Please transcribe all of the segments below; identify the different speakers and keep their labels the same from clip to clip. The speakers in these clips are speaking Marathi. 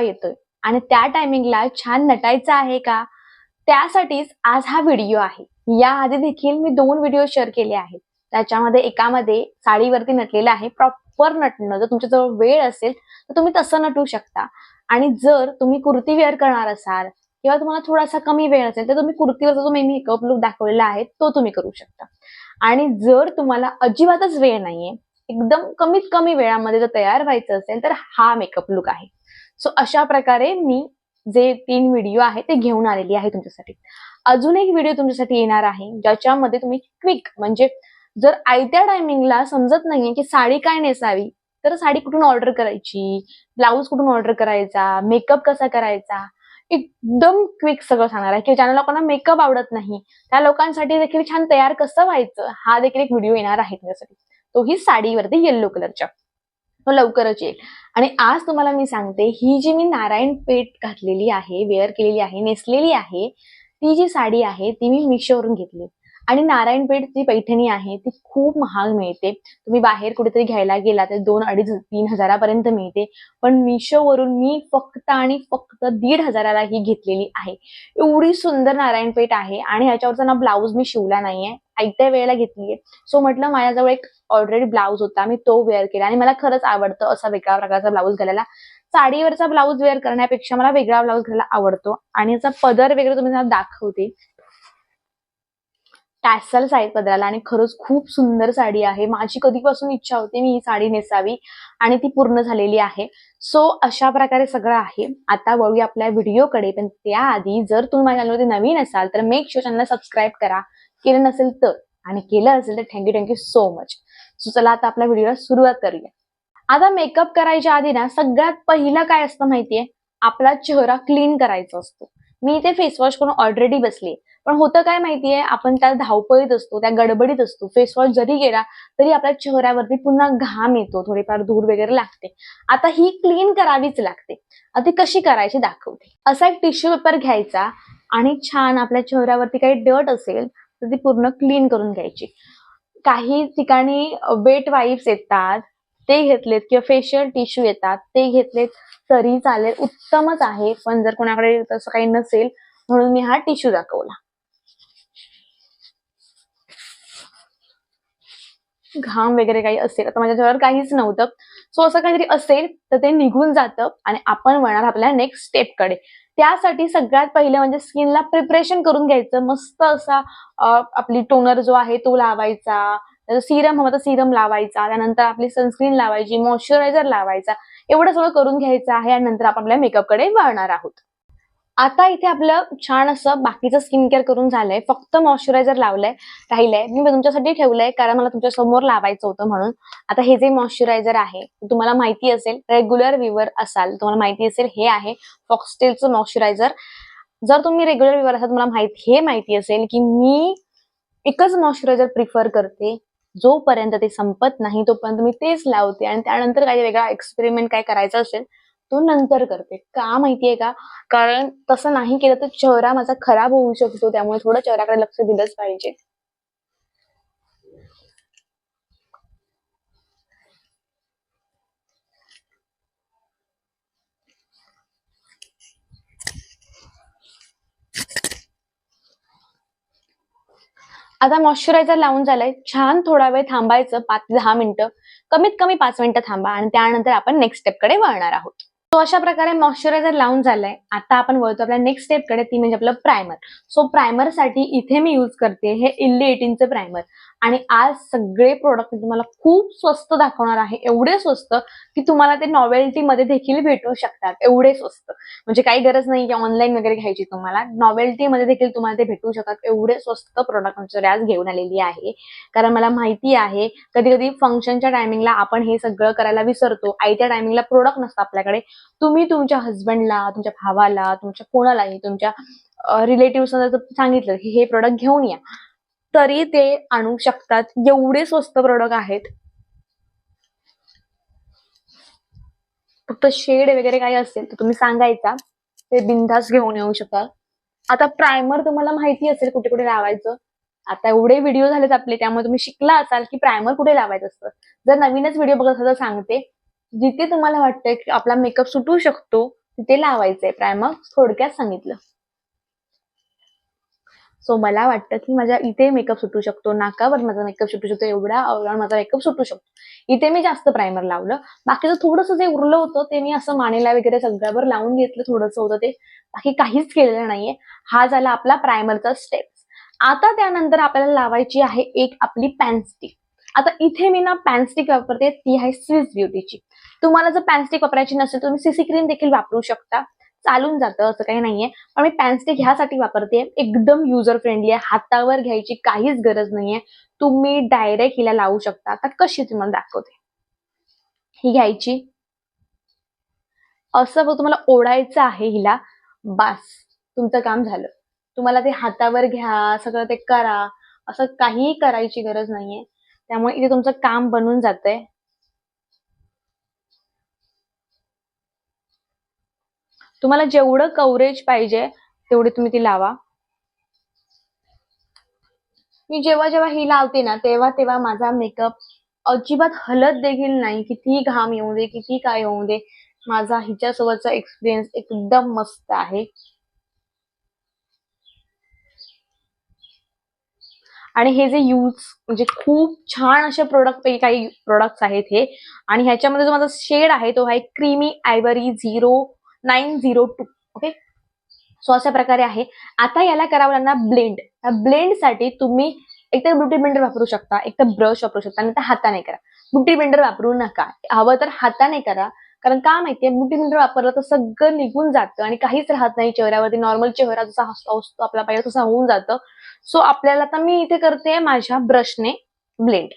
Speaker 1: गणपती येतोय. आणि त्या टायमिंगला छान नटायचं आहे का? त्यासाठीच आज हा व्हिडिओ आहे. याआधी देखील मी दोन व्हिडिओ शेअर केले आहेत. त्याच्यामध्ये एकामध्ये साडीवरती नटलेलं आहे प्रॉपर नटणं. जर तुमच्याजवळ वेळ असेल तर तुम्ही तसं नटू शकता. आणि जर तुम्ही कुर्ती वेअर करणार असाल किंवा तुम्हाला थोडासा कमी वेळ असेल तर तुम्ही कुर्तीवरचा जो मी मेकअप लुक दाखवलेला आहे तो तुम्ही करू शकता. आणि जर तुम्हाला अजिबातच वेळ नाहीये एकदम कमीत कमी वेळामध्ये जर तयार व्हायचं असेल तर हा मेकअप लुक आहे. सो अशा प्रकारे मी जे तीन व्हिडिओ आहे ते घेऊन आलेली आहे तुमच्यासाठी. अजून एक व्हिडिओ तुमच्यासाठी येणार आहे ज्याच्यामध्ये तुम्ही क्विक म्हणजे जर आयत्या टायमिंगला समजत नाहीये की साडी काय नेसावी तर साडी कुठून ऑर्डर करायची ब्लाऊज कुठून ऑर्डर करायचा मेकअप कसा करायचा एकदम क्विक सगळं सांगणार आहे. की ज्यांना लोकांना मेकअप आवडत नाही त्या लोकांसाठी देखील छान तयार कसं व्हायचं हा देखील एक व्हिडिओ येणार आहे तुमच्यासाठी. तोही साडीवरती येल्लो कलरच्या तो लवकरच येईल. आणि आज तुम्हाला मी सांगते ही जी मी नारायण पेठ घातलेली आहे वेअर केलेली आहे नेसलेली आहे ती जी साडी आहे ती मी मिशोवरून घेतली. आणि नारायणपेठ जी पैठणी आहे ती खूप महाग मिळते. तुम्ही बाहेर कुठेतरी घ्यायला गेला तर दोन अडीच तीन हजारापर्यंत मिळते. पण मिशोवरून मी फक्त आणि फक्त दीड हजाराला ही घेतलेली आहे. एवढी सुंदर नारायणपेठ आहे आणि ह्याच्यावरचा ना ब्लाऊज मी शिवला नाहीये. ऐकत्या वेळेला घेतलीये. सो म्हटलं माझ्याजवळ एक ऑलरेडी ब्लाऊज होता. मी तो वेअर केला आणि मला खरंच आवडतं असा वेगळ्या प्रकारचा ब्लाऊज घालायला. साडीवरचा ब्लाऊज वेअर करण्यापेक्षा मला वेगळा ब्लाऊज घालायला आवडतो. आणि याचा पदर वगैरे तुम्ही दाखवते. टॅसल आहेत पदराला आणि खरंच खूप सुंदर साडी आहे. माझी कधीपासून इच्छा होती मी ही साडी नेसावी आणि ती पूर्ण झालेली आहे. सो अशा प्रकारे सगळं आहे. आता वळूया आपल्या व्हिडिओकडे पण त्याआधी जर तुम्ही माझ्या चॅनलवरती नवीन असाल तर मेक शुअर चॅनल सबस्क्राईब करा. केलं नसेल तर आणि केलं असेल तर thank you thank you so much so चला आता आपल्या व्हिडिओला सुरुवात करूया. आता मेकअप करायच्या आधी ना सगळ्यात पहिलं काय असतं माहितीये? आपला चेहरा क्लीन करायचा असतो. मी इथे फेसवॉश करून ऑलरेडी बसले. पण होतं काय माहितीये आपण त्या धावपळीत असतो त्या गडबडीत असतो. फेसवॉश जरी गेला तरी आपल्या चेहऱ्यावरती पुन्हा घाम येतो थोडीफार धूर वगैरे लागते. आता ही क्लीन करावीच लागते. आता ती कशी करायची दाखवते. असा एक टिश्यू पेपर घ्यायचा आणि छान आपल्या चेहऱ्यावरती काही डट असेल तर ती पूर्ण क्लीन करून घ्यायची. काही ठिकाणी वेट वाईप्स येतात ते घेतलेत किंवा फेशियल टिश्यू येतात ते घेतलेत तरी चालेल. उत्तमच आहे. पण जर कोणाकडे तसं काही नसेल म्हणून मी हा टिश्यू दाखवला. घाम वगैरे काही असेल आता माझ्या चेहऱ्यावर काहीच नव्हतं. सो असं काहीतरी असेल तर ते निघून जातं आणि आपण वळणार आपल्या नेक्स्ट स्टेपकडे त्यासाठी सगळ्यात पहिलं म्हणजे स्किनला प्रिपरेशन करून घ्यायचं. मस्त असा आपली टोनर जो आहे तो लावायचा. सिरम हवं तर सिरम लावायचा. त्यानंतर आपली सनस्क्रीन लावायची मॉइश्चरायझर लावायचा. एवढं सगळं करून घ्यायचं आहे आणि नंतर आपण आपल्या मेकअपकडे वळणार आहोत. आता इथे आपलं छान असं बाकीचं स्किन केअर करून झालंय. फक्त मॉइश्चरायझर लावलंय राहिलंय. मी तुमच्यासाठी ठेवलंय कारण मला तुमच्यासमोर लावायचं होतं म्हणून. आता हे जे मॉइश्चरायझर आहे तुम्हाला माहिती असेल रेग्युलर विवर असाल तुम्हाला माहिती असेल हे आहे फॉक्सटेलचं मॉइश्चरायझर जर तुम्ही रेग्युलर विवर असाल तुम्हाला माहिती हे माहिती असेल की मी एकच मॉइश्चरायझर प्रिफर करते जोपर्यंत ते संपत नाही तोपर्यंत मी तेच लावते आणि त्यानंतर काही वेगळा एक्सपेरिमेंट काय करायचा असेल तो नंतर करते. का माहितीये का? कारण तसं नाही केलं तर चेहरा माझा खराब होऊ शकतो. त्यामुळे थोडं चेहऱ्याकडे लक्ष दिलंच पाहिजे. आता मॉइश्चरायझर लावून झालंय. छान थोडा वेळ थांबायचं पाच दहा मिनिटं. कमीत कमी पाच मिनिटं थांबा आणि त्यानंतर आपण नेक्स्ट स्टेपकडे वळणार आहोत. सो अशा प्रकारे मॉइश्चरायझर लावून झालंय. आता आपण वळतो आपल्या नेक्स्ट स्टेपकडे ती म्हणजे आपलं प्रायमर सो प्रायमरसाठी इथे मी युज करते हे इल्ली एटीनचं प्रायमर आणि आज सगळे प्रोडक्ट मी तुम्हाला खूप स्वस्त दाखवणार आहे. एवढे स्वस्त की तुम्हाला ते नॉवेल्टी मध्ये देखील भेटू शकतात. एवढे स्वस्त. म्हणजे काही गरज नाही की ऑनलाईन वगैरे घ्यायची तुम्हाला. नॉवेल्टी मध्ये देखील तुम्हाला ते भेटू शकतात. एवढे स्वस्त प्रोडक्ट आमच्याकडे आज घेऊन आलेली आहे. कारण मला माहिती आहे कधी कधी फंक्शनच्या टायमिंगला आपण हे सगळं करायला विसरतो. आयत्या टायमिंगला प्रोडक्ट नसतं आपल्याकडे. तुम्ही तुमच्या हस्बंडला तुमच्या भावाला तुमच्या कोणालाही तुमच्या रिलेटिव्ह सांगितलं की हे प्रोडक्ट घेऊन या. तरी ते आणू शकतात. एवढे स्वस्त प्रोडक्ट आहेत. फक्त शेड वगैरे काही असेल तर तुम्ही सांगायचा. ते बिंदास घेऊन येऊ शकाल. आता प्रायमर तुम्हाला माहिती असेल कुठे कुठे लावायचं. आता एवढे व्हिडिओ झालेत आपले त्यामुळे तुम्ही शिकला असाल की प्रायमर कुठे लावायचं असतं. जर नवीनच व्हिडिओ बघत असाल तर सांगते. जिथे तुम्हाला वाटतंय की आपला मेकअप सुटू शकतो तिथे लावायचंय प्रायमर थोडक्यात सांगितलं. सो मला वाटतं की माझ्या इथे मेकअप सुटू शकतो नाकावर माझा मेकअप सुटू शकतो एवढा अवघड माझा मेकअप सुटू शकतो. इथे मी जास्त प्रायमर लावलं. बाकीचं थोडंसं जे उरलं होतं ते मी असं मानेला वगैरे सगळ्यावर लावून घेतलं थोडंसं होतं ते. बाकी काहीच केलेलं नाहीये. हा झाला आपला प्रायमरचा स्टेप आता त्यानंतर आपल्याला लावायची आहे एक आपली पॅनस्टिक आता इथे मी ना पॅनस्टिक वापरते ती आहे स्विस ब्युटीची तुम्हाला जर पॅनस्टिक वापरायची नसेल तुम्ही सीसी क्रीम देखील वापरू शकता. चालून जातं असं काही नाहीये. पण मी पॅनस्टिक ह्यासाठी वापरते. एकदम युजर फ्रेंडली आहे. हातावर घ्यायची काहीच गरज नाहीये. तुम्ही डायरेक्ट हिला लावू शकता. आता कशी तुम्हाला दाखवते. ही घ्यायची. असं तुम्हाला ओढायचं आहे हिला. बास तुमचं काम झालं. तुम्हाला ते हातावर घ्या सगळं ते करा. असं काहीही करायची गरज नाहीये. त्यामुळे इथे तुमचं काम बनून जातंय. तुम्हाला जेवढं कव्हरेज पाहिजे तेवढी तुम्ही ती लावा. मी जेव्हा जेव्हा ही लावते ना तेव्हा तेव्हा माझा मेकअप अजिबात हलत देखील नाही. किती घाम येऊ दे किती काय येऊ दे माझा हिच्यासोबतचा एक्सपिरियन्स एकदम मस्त आहे. आणि हे जे यूज म्हणजे खूप छान अशा प्रोडक्ट पैकी काही प्रोडक्ट्स आहेत हे. आणि ह्याच्यामध्ये जो माझा शेड आहे तो आहे creamy ivory zero nine zero two. Okay? So अशा प्रकारे आहे. आता याला करावं लागणार ब्लेंड. या ब्लेंडसाठी तुम्ही एक तर ब्युटी ब्लेंडर वापरू शकता एक तर ब्रश वापरू शकता आणि तर हाताने करा. ब्युटी ब्लेंडर वापरू नका. हवं तर हाताने करा. कारण का माहितीये ब्युटी ब्लेंडर वापरलं तर सगळं निघून जातं आणि काहीच राहत नाही चेहऱ्यावरती. नॉर्मल चेहरा जसा हसतो असतो आपला पाहिजे तसा होऊन जातं. सो आपल्याला आता मी इथे करते माझ्या ब्रशने ब्लेंड.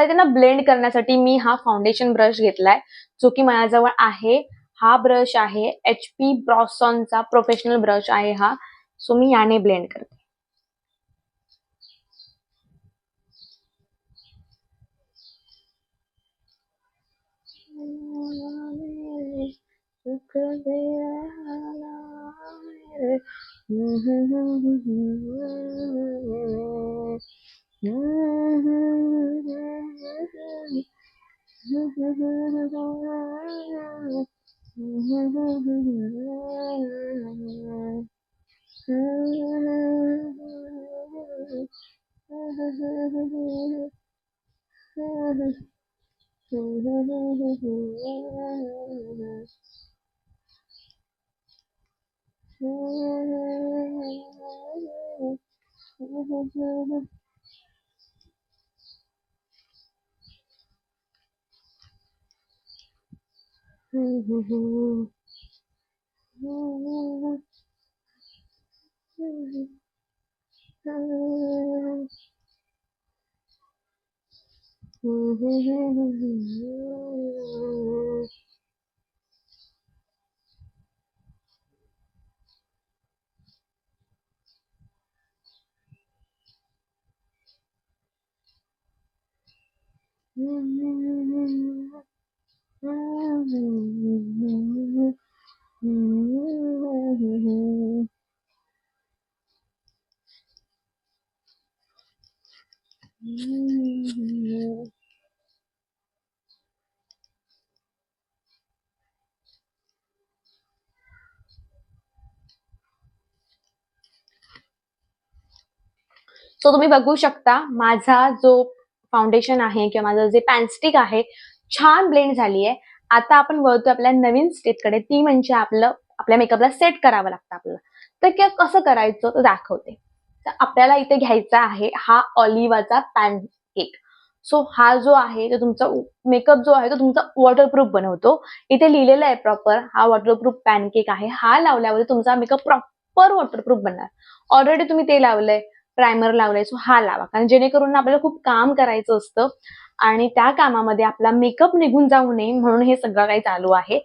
Speaker 1: त्यांना ब्लेंड करण्यासाठी मी हा फाउंडेशन ब्रश घेतलाय जो की माझ्याजवळ आहे. हा ब्रश आहे. एच पी ब्रॉसॉनचा प्रोफेशनल ब्रश आहे हा. सो मी याने ब्लेंड करते. Mm-hmm. Mm-hmm. सो तुम्ही बघू शकता माझा जो फाउंडेशन आहे किंवा माझं जे पॅनस्टिक आहे छान ब्लेंड झाली आहे आता आपण वळतो आपल्या नवीन स्टेपकडे. ती म्हणजे आपलं आपल्या मेकअपला सेट करावं लागतं आपल्याला. तर कसं करायचं तर दाखवते. तर आपल्याला इथे घ्यायचा आहे हा ऑलिवाचा पॅन केक. सो हा जो आहे तो तुमचा मेकअप जो आहे तो तुमचा वॉटरप्रूफ बनवतो. इथे लिहिलेला आहे प्रॉपर हा वॉटरप्रूफ पॅनकेक आहे. हा लावल्यावर तुमचा मेकअप प्रॉपर वॉटरप्रूफ बनणार. ऑलरेडी तुम्ही ते लावलंय प्रायमर लावलाय सो हा लावा. कारण जेणेकरून आपल्याला खूप काम करायचं असतं. आणि त्या कामामध्ये आपला मेकअप निघून जाऊ नये म्हणून हे सगळं काही चालू आहे.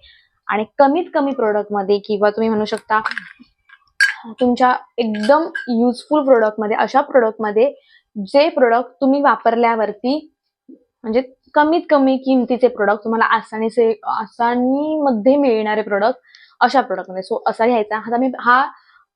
Speaker 1: आणि कमीत कमी प्रोडक्टमध्ये किंवा तुम्ही म्हणू शकता तुमच्या एकदम युजफुल प्रोडक्टमध्ये अशा प्रोडक्टमध्ये जे प्रोडक्ट तुम्ही वापरल्यावरती म्हणजे कमीत कमी किमतीचे प्रोडक्ट तुम्हाला आसानीचे आसानीमध्ये मिळणारे प्रोडक्ट अशा प्रोडक्टमध्ये सो असा घ्यायचा. आता मी हा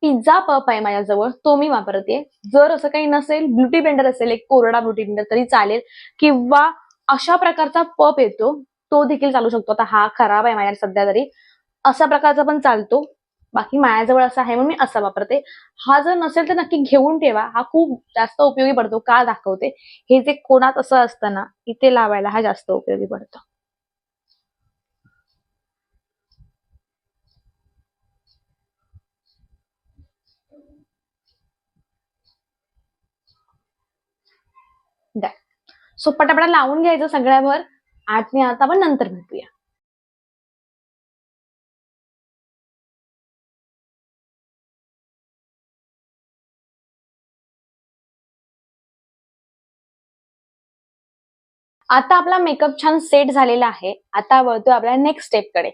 Speaker 1: पिझ्झा पप आहे माझ्याजवळ तो मी वापरते जर असं काही नसेल ब्युटी ब्लेंडर असेल एक कोरडा ब्युटी ब्लेंडर तरी चालेल. किंवा अशा प्रकारचा पप येतो तो देखील चालू शकतो. आता हा खराब आहे माझ्या सध्या तरी. अशा प्रकारचा पण चालतो. बाकी माझ्याजवळ असा आहे म्हणून मी असा वापरते. हा जर नसेल तर नक्की घेऊन ठेवा. हा खूप जास्त उपयोगी पडतो. का दाखवते? हे जे कोणात असं असतं ना इथे लावायला हा जास्त उपयोगी पडतो. सो पटापटा लावून घ्यायचं सगळ्यावर. आठ आता आपण नंतर भेटूया. आता आपला मेकअप छान सेट झालेला आहे. आता वळतोय आपल्या नेक्स्ट स्टेपकडे.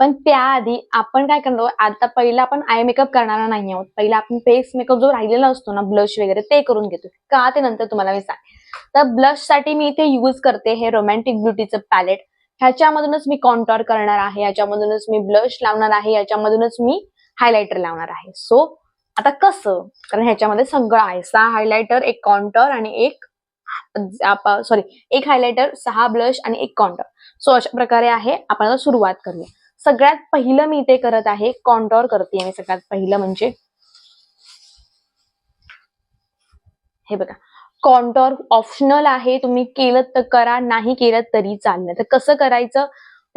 Speaker 1: पण त्याआधी आपण काय करतो आता पहिला आपण आय मेकअप करणार नाही आहोत. पहिला आपण फेस मेकअप जो राहिलेला असतो ना ब्लश वगैरे ते करून घेतो का ते नंतर तुम्हाला मी सांग तर ब्लशसाठी मी इथे युज करते हे रोमॅन्टिक ब्युटीचं पॅलेट ह्याच्यामधूनच मी कॉन्टॉर करणार आहे. याच्यामधूनच मी ब्लश लावणार आहे. याच्यामधूनच मी हायलायटर लावणार आहे. सो आता कसं? कारण ह्याच्यामध्ये सगळं आहे. सहा हायलायटर एक कॉन्टॉर आणि एक सॉरी एक हायलायटर सहा ब्लश आणि एक कॉन्टॉर सो अशा प्रकारे आहे आपण आता सुरुवात करूया. सगळ्यात पहिलं मी इथे करत आहे कॉन्टॉर करते मी सगळ्यात पहिलं म्हणजे. हे बघा कॉन्टॉर ऑप्शनल आहे तुम्ही केलं तर करा नाही केलं तरी चाललं. तर कसं करायचं?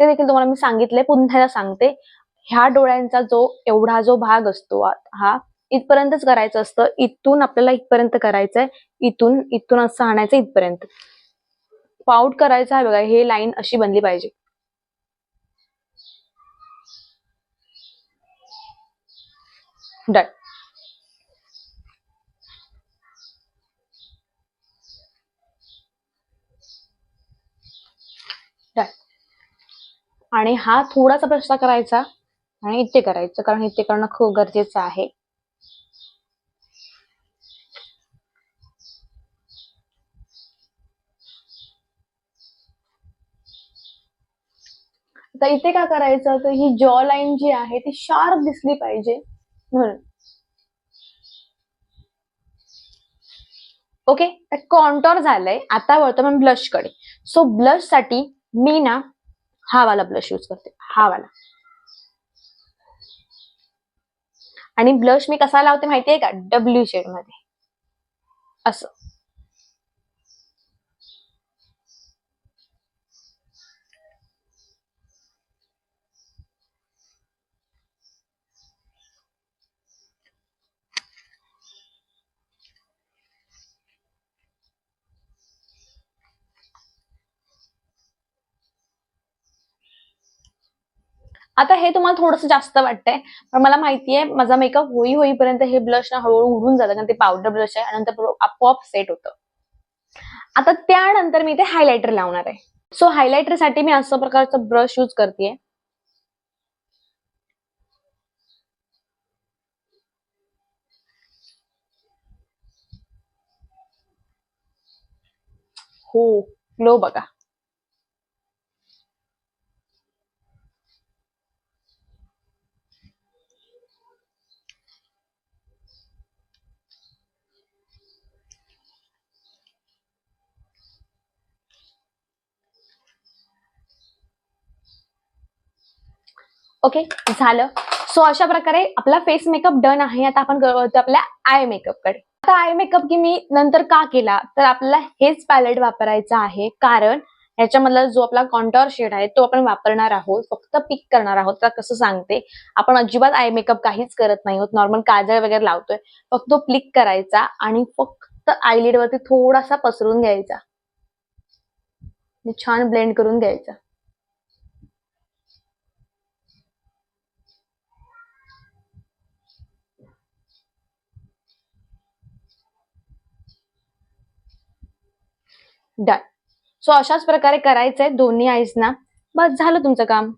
Speaker 1: ते देखील तुम्हाला मी सांगितलंय पुन्हा सांगते. ह्या डोळ्यांचा जो एवढा जो भाग असतो हा इथपर्यंतच करायचं असतं. इथून आपल्याला इथपर्यंत करायचंय. इथून इथून असं आणायचं इथपर्यंत. पाऊट करायचं आहे बघा हे लाईन अशी बनली पाहिजे. डन आणि हा थोडासा प्रश्न करायचा आणि इथे करायचं कारण इथे करणं खूप गरजेचं आहे. तर इथे काय करायचं? तर ही जॉ लाईन जी आहे ती शार्प दिसली पाहिजे. म्हणून. ओके कॉन्टॉर झालंय. आता वळतो आपण ब्लशकडे. सो ब्लशसाठी मी ना हा वाला ब्लश यूज करते. हा वाला. आणि ब्लश मी कसा लावते माहितीये का? डब्ल्यू शेडमध्ये. असं. आता हे तुम्हाला थोडस जास्त वाटतंय पण मला माहितीये माझा मेकअप होई होईपर्यंत हे ब्लश ना हळूहळू उडून जातं कारण ते पावडर ब्लश आहे आणि नंतर आपोआप सेट होतं. आता त्यानंतर मी ते हायलायटर लावणार आहे. सो हायलायटरसाठी मी असं प्रकारचा ब्रश यूज करते हो लो बघा. ओके झालं. सो अशा प्रकारे आपला फेस मेकअप डन आहे. आता आपण आपल्या आय मेकअपकडे. आता आय मेकअप की मी नंतर का केला? तर आपल्याला हेच पॅलेट वापरायचं आहे. कारण ह्याच्यामधला जो आपला कॉन्टॉर शेड आहे तो आपण वापरणार आहोत. फक्त पिक करणार आहोत. तर कसं सांगते? आपण अजिबात आय मेकअप काहीच करत नाही आहोत. नॉर्मल काजळ वगैरे लावतोय. फक्त तो प्लिक करायचा आणि फक्त आयलिड वरती थोडासा पसरून घ्यायचा. छान ब्लेंड करून घ्यायचा. डन सो अशाच प्रकारे करायचंय दोन्ही आईजना बस झालं तुमचं काम.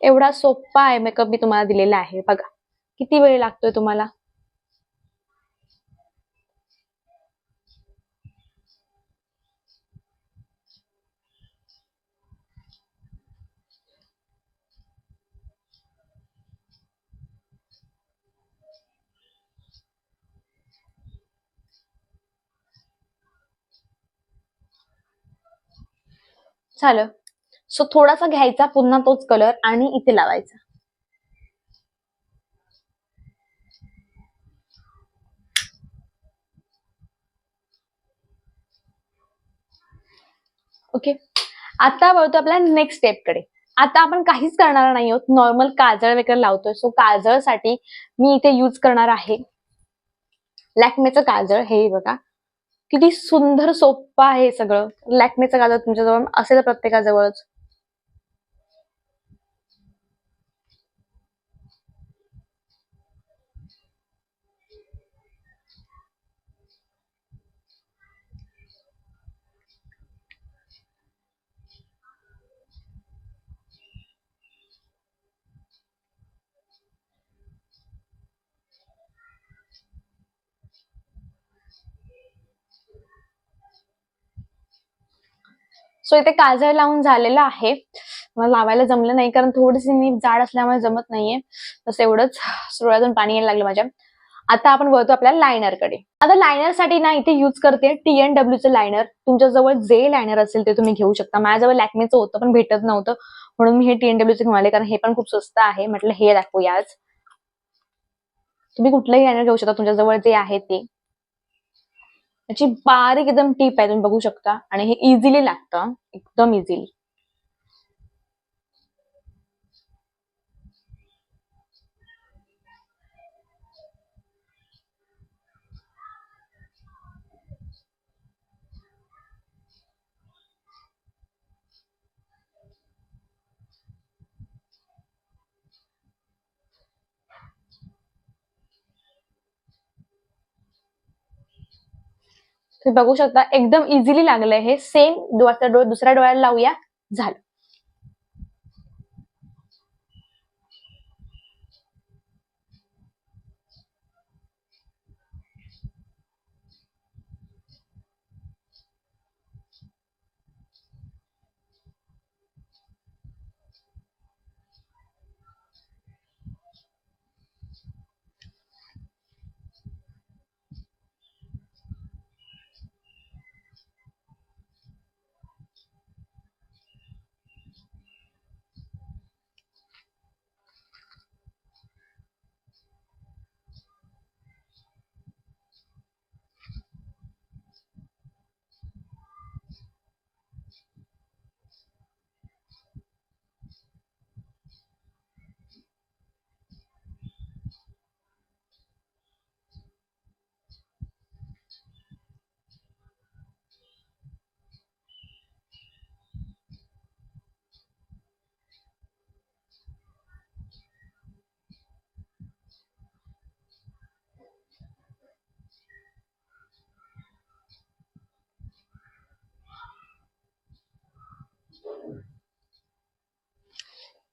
Speaker 1: एवढा सोप्पा आहे मेकअप मी तुम्हाला दिलेला आहे. बघा किती वेळ लागतोय तुम्हाला? झालं. सो थोडासा घ्यायचा पुन्हा तोच कलर आणि इथे लावायचा. ओके आता वळतो आपल्या नेक्स्ट स्टेपकडे. आता आपण काहीच करणार नाही आहोत. नॉर्मल काजळ वगैरे लावतोय. सो काजळसाठी मी इथे यूज करणार आहे. लॅक्मेचं काजळ हे बघा. किती सुंदर सोपं आहे सगळं. लॅक्मेचं काजळ तुमच्याजवळ असेल प्रत्येकाजवळच. सो इथे काजळ लावून झालेलं आहे. मला लावायला जमलं नाही कारण थोडीशी नीट जाड असल्यामुळे जमत नाहीये. तसं एवढंच डोळ्यातून पाणी यायला लागलं माझ्या. आता आपण वळतो आपल्या लायनरकडे. आता लायनरसाठी ना इथे युज करते टी एन डब्ल्यूचं लायनर तुमच्या जवळ जे लायनर असेल ते तुम्ही घेऊ शकता. माझ्याजवळ लॅक्मेचं होतं पण भेटत नव्हतं. म्हणून मी हे टी एन डब्ल्यूचं घेऊन आले कारण हे पण खूप स्वस्त आहे. म्हटलं हे दाखवूया आज तुम्ही कुठलंही लायनर घेऊ शकता तुमच्या जवळ जे आहे ते. याची बारीक एकदम टीप आहे तुम्ही बघू शकता. आणि हे इझिली लागतं एकदम इझिली तुम्ही बघू शकता एकदम इझिली लागलंय हे. सेम दुसऱ्या डोळ्याला लावूया. झालं.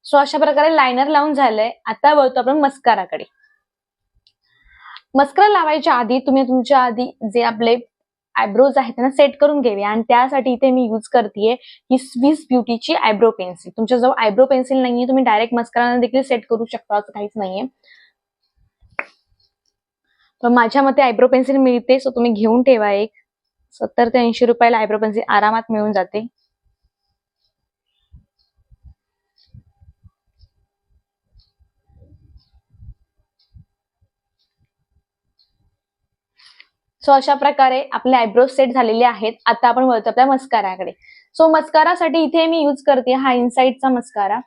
Speaker 1: सो अशा प्रकारे लायनर लावून झालंय. आता वळतो आपण मस्काराकडे. मस्करा लावायच्या आधी तुम्ही तुमच्या आधी जे आपले आयब्रोज आहेत त्यांना सेट करून घ्यावे. आणि त्यासाठी इथे मी युज करते ही स्विस ब्युटीची आयब्रो पेन्सिल तुमच्याजवळ आयब्रो पेन्सिल नाहीये तुम्ही डायरेक्ट मस्कराने देखील सेट करू शकता असं काहीच नाहीये. तर माझ्या मते आयब्रो पेन्सिल मिळते सो तुम्ही घेऊन ठेवा एक. सत्तर ते ऐंशी रुपयाला आयब्रो पेन्सिल आरामात मिळून जाते. सो अशा प्रकारे आपले आयब्रो सेट झालेले आहेत. आता आपण वळतो आपल्या मस्काराकडे सो मस्कारासाठी इथे मी युज करते हा इनसाइडचा मस्कारा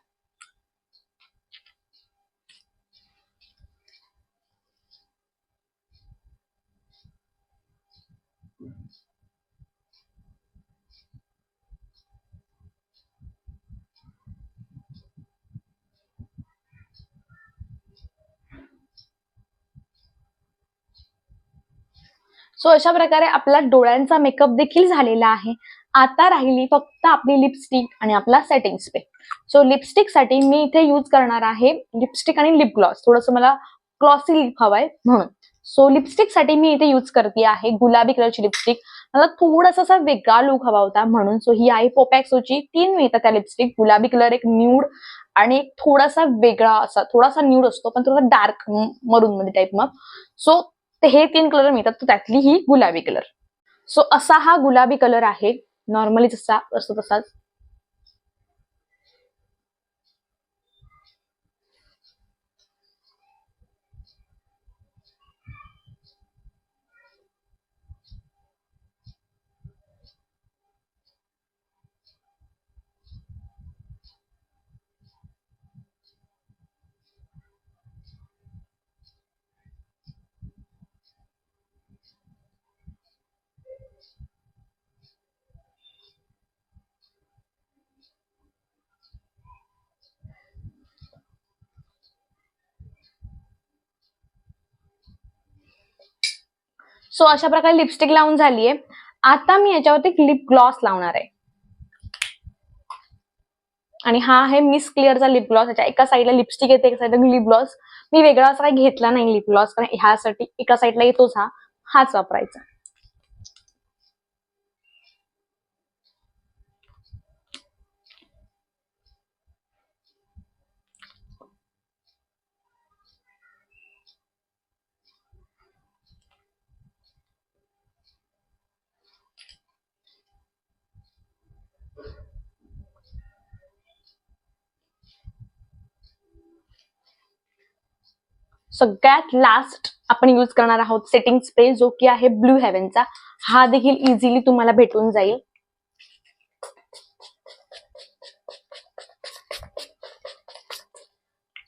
Speaker 1: सो अशा प्रकारे आपला डोळ्यांचा मेकअप देखील झालेला आहे. आता राहिली फक्त आपली लिपस्टिक आणि आपला सेटिंग स्प्रे सो लिपस्टिकसाठी मी इथे युज करणार आहे लिपस्टिक आणि लिप ग्लॉस थोडस मला क्लॉसी लिप हवाय म्हणून. सो लिपस्टिकसाठी मी इथे युज करते आहे गुलाबी कलरची लिपस्टिक मला थोडासा असा वेगळा लुक हवा होता म्हणून. सो ही आहे पोपॅक्सोची तीन मिळतात त्या लिपस्टिक गुलाबी कलर एक न्यूड आणि एक थोडासा वेगळा असा थोडासा न्यूड असतो पण थोडासा डार्क मरून मध्ये टाईप मग. सो तर हे तीन कलर मिळतात. तर त्यातली ही गुलाबी कलर सो असा हा गुलाबी कलर आहे. नॉर्मली जसा असतो तसाच. सो अशा प्रकारे लिपस्टिक लावून झालीये. आता मी याच्यावरती लिप ग्लॉस लावणार आहे. आणि हा आहे मिस क्लिअरचा लिप ग्लॉस याच्या एका साईडला लिपस्टिक येते एका साईडला लिप ग्लॉस मी वेगळा असा काही घेतला नाही लिप ग्लॉस कारण ह्यासाठी एका साईडला येतोच हा. हाच वापरायचा. सगळ्यात लास्ट आपण यूज करणार आहोत सेटिंग स्प्रे जो की आहे ब्लू हेव्हनचा हा देखील इझिली तुम्हाला भेटून जाईल.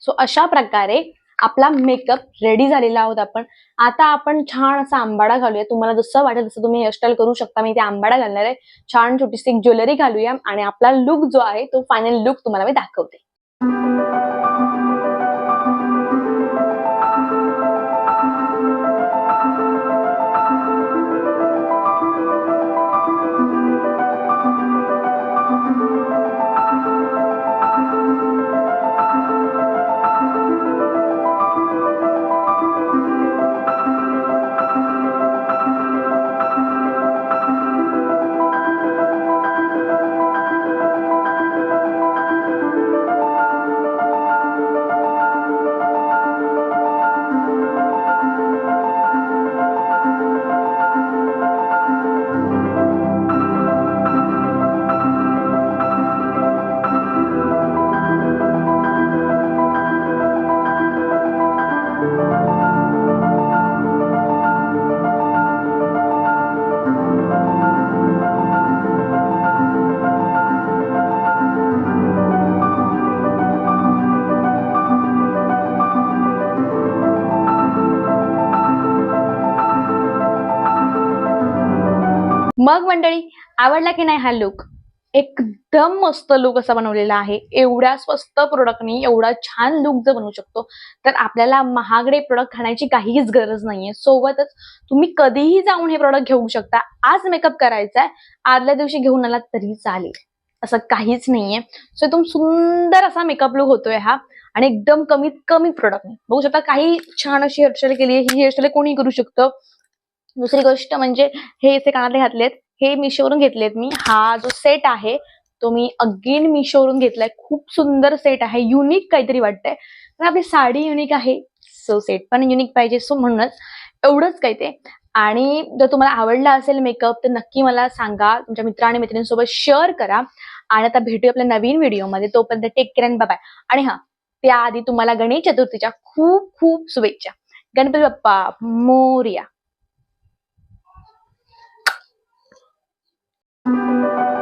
Speaker 1: सो अशा प्रकारे आपला मेकअप रेडी झालेला आहोत आपण. आता आपण छान असा आंबाडा घालूया. तुम्हाला जसं वाटेल तसं तुम्ही हेअरस्टाईल करू शकता. मी ते आंबाडा घालणार आहे. छान छोटीशी ज्वेलरी घालूया. आणि आपला लुक जो आहे तो फायनल लुक तुम्हाला मी दाखवते. मग मंडळी आवडला की नाही हा लुक एकदम मस्त लुक असा बनवलेला आहे. एवढ्या स्वस्त प्रोडक्टनी एवढा छान लुक जर बनवू शकतो तर आपल्याला महागडे प्रोडक्ट खाण्याची काहीच गरज नाहीये. सोबतच तुम्ही कधीही जाऊन हे प्रोडक्ट घेऊ शकता. आज मेकअप करायचा आहे आदल्या दिवशी घेऊन आला तरी चालेल. असं काहीच नाहीये. सो एकदम सुंदर असा मेकअप लुक होतोय हा. आणि एकदम कमीत कमी प्रोडक्ट बघू शकता काही छान अशी हेअरस्टाईल केली आहे. ही हेअरस्टाईल कोणी करू शकतं. दुसरी गोष्ट म्हणजे हे इथे कानातले घातलेत. हे मिशोवरून घेतलेत मी. हा जो सेट आहे तो मी अगेन मिशोवरून घेतलाय. खूप सुंदर सेट आहे. युनिक काहीतरी वाटतंय. पण आपली साडी युनिक आहे. सो सेट पण युनिक पाहिजे. सो म्हणूनच एवढंच काही ते. आणि जर तुम्हाला आवडला असेल मेकअप तर नक्की मला सांगा. तुमच्या मित्र आणि मैत्रिणींसोबत शेअर करा. आणि आता भेटूया आपल्या नवीन व्हिडिओमध्ये तोपर्यंत टेक केअर बाय आणि हा त्याआधी तुम्हाला गणेश चतुर्थीच्या खूप खूप शुभेच्छा. गणपती बाप्पा मोर्या. Música